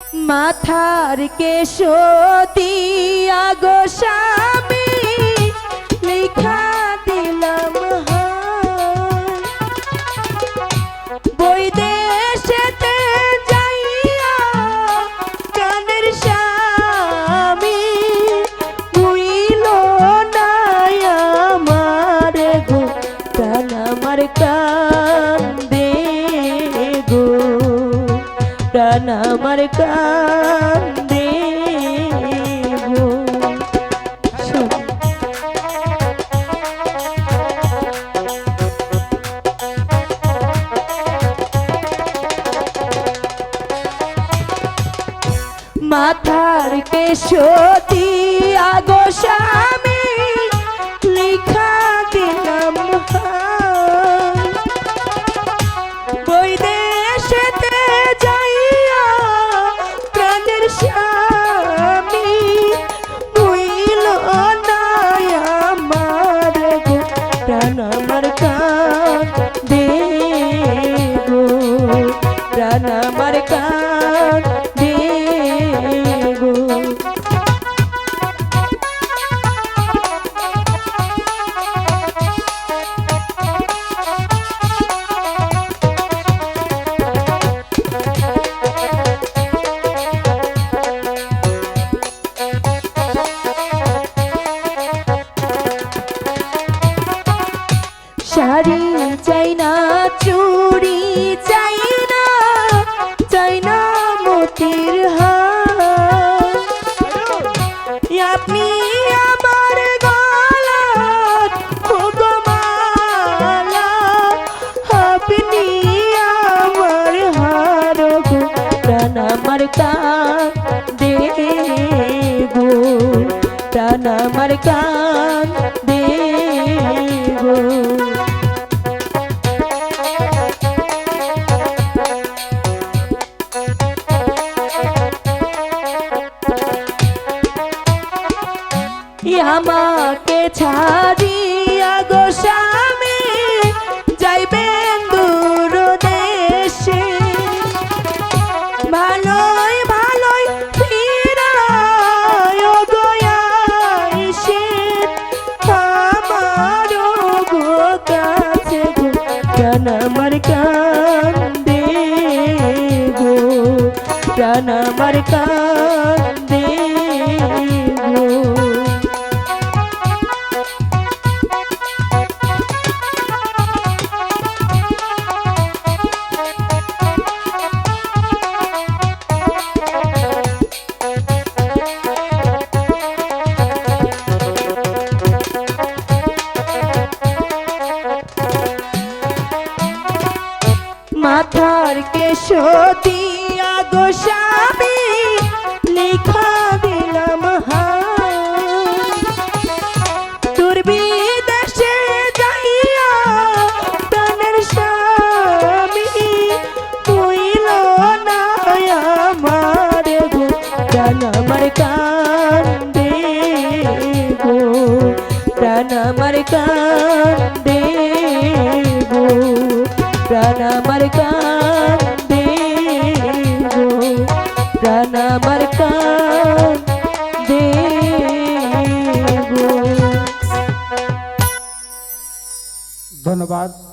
মাথার কেশ দিয়া গো লিখা দিলাম হায়। বৈদেশেতে যাইয়া কানের স্বামী বুইল নাই আমার গো আমার কান্দে আমার কান্দে মাথার কেশতি আগো স্বামী আমার কান্দে গো। শাড়ি চাই না চুড়ি চাই আমার কান দে গো প্রাণ আমার কান দে গো আমাকে ছাড়িয়া গো প্রাণ আমার কান্দে মাথার কেশ দিয়া গো স্বামী লিখা দিলাম। তোর বিদেশে যাইয়া প্রাণের স্বামী হইল না আমার গো, প্রাণ আমার কান্দে গো ধন্যবাদ